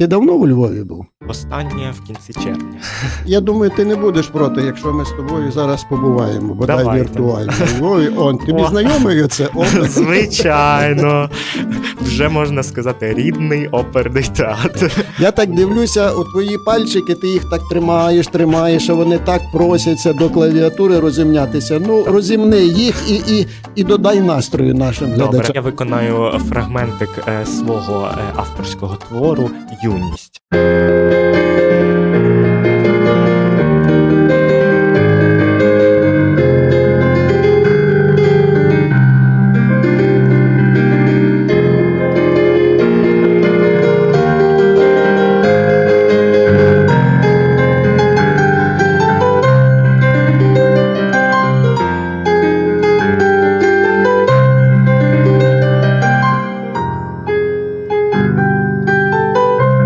Ти давно у Львові був? Останнє в кінці червня. Я думаю, ти не будеш проти, якщо ми з тобою зараз побуваємо, бодай віртуально. Львові. Он, тобі знайомий це опер? Звичайно, вже можна сказати, рідний оперний театр. Я так дивлюся, у твої пальчики, ти їх так тримаєш, тримаєш, а вони так просяться до клавіатури розімнятися. Ну, розімни їх і, і, і додай настрою нашим Добре, я виконаю фрагментик е, свого е, авторського твору Юність.